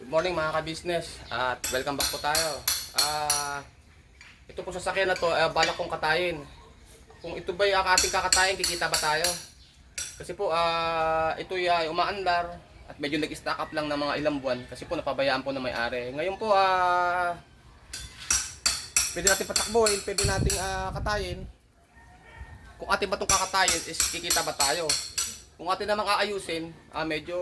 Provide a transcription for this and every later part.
Good morning mga ka-business at welcome back po tayo. Ah, ito po sasakyan na to, eh, balak kong katayin. Kung ito ba yung ating kakatayin, kikita ba tayo? Kasi po, ah, ito ay umaandar at medyo nag-stack up lang ng mga ilang buwan kasi po napabayaan po na may-ari. Ngayon po, ah, pwede natin patakbuhin, pwede nating ah, katayin. Kung ating ba itong kakatayin is kikita ba tayo? Kung atin namang aayusin, ah, medyo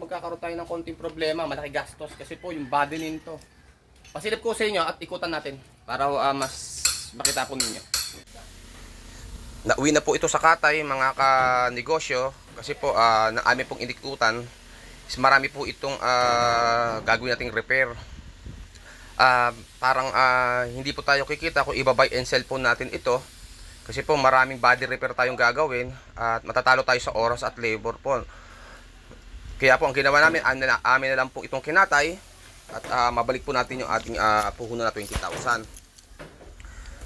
magkakaroon tayo ng konting problema, malaki gastos kasi po yung body nito. Pasilip ko sa inyo at ikutan natin para ah, mas makita po ninyo. Nauwi na po ito sa Katay mga ka-negosyo kasi po ah, na amin pong inikutan is marami po itong ah, gagawin nating repair. Ah, parang ah, hindi po tayo kikita kung iba-buy and sell po natin ito kasi po maraming body repair tayong gagawin at matatalo tayo sa oras at labor po. Kaya po ang ginawa namin, amin na, lang po itong kinatay at ah, mabalik po natin yung ating uh, puhunan na 20,000.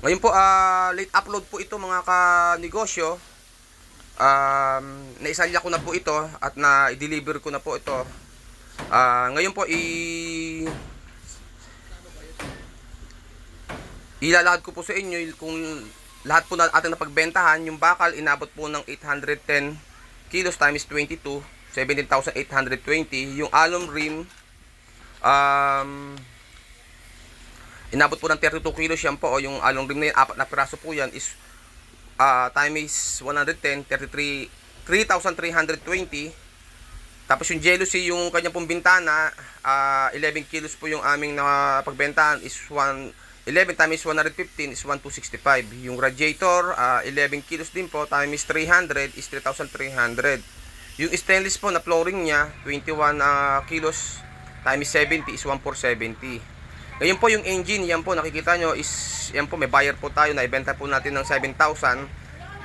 Ngayon po, ah, late upload po ito mga ka-negosyo. Um, naisalya ko na po ito at na-deliver ko na po ito. Ah, ngayon po, i ilalahad ko po sa inyo kung lahat po na ating napagbentahan, yung bakal inabot po ng 810 kilos times 22, 17,820. Yung alum rim, um, inabot po ng 32 kilos yan po. O yung alum rim na yan, apat na piraso po yan is uh, time is 110, 33, 3,320. Tapos yung jealousy, yung kanya pong bintana, ah, 11 kilos po yung aming napagbentahan is 1, 11 times 115 is 1265. Yung radiator, ah, 11 kilos din po times 300 is 3,300. Yung stainless po na flooring niya, 21 ah, kilos times 70 is 1470. Ngayon po yung engine, yan po nakikita nyo is, yan po may buyer po tayo na ibenta po natin ng 7,000.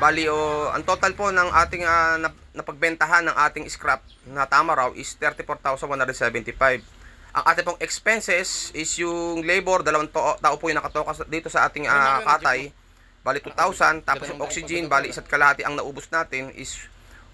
Bali o ang total po ng ating nap- napagbentahan ng ating scrap na tama raw is 34,175. Ang ating pong expenses is yung labor, dalawang to- tao po yung nakatoka sa- dito sa ating ah, katay. Bali 2,000. Tapos yung oxygen, bali isa't kalahati ang naubos natin is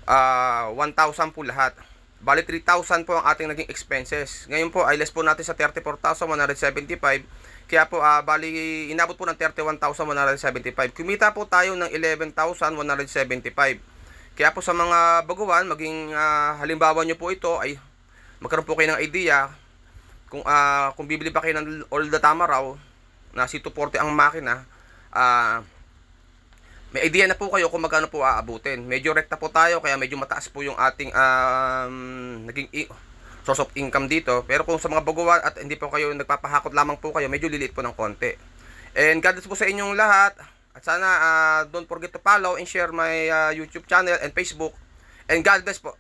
ah, 1,000 po lahat. Bali 3,000 po ang ating naging expenses. Ngayon po ay less po natin sa 34,175. Kaya po ah, bali inabot po ng 31,175. Kumita po tayo ng 11,175. Kaya po sa mga baguhan, maging ah, halimbawa nyo po ito ay magkaroon po kayo ng idea kung ah, kung bibili pa kayo ng all the tama raw na C240 ang makina, ah may idea na po kayo kung magkano po aabutin. Medyo rekta po tayo kaya medyo mataas po yung ating um, naging source of income dito. Pero kung sa mga baguhan at hindi po kayo nagpapahakot lamang po kayo, medyo liliit po ng konti. And God bless po sa inyong lahat. At sana ah, don't forget to follow and share my ah, YouTube channel and Facebook. And God bless po.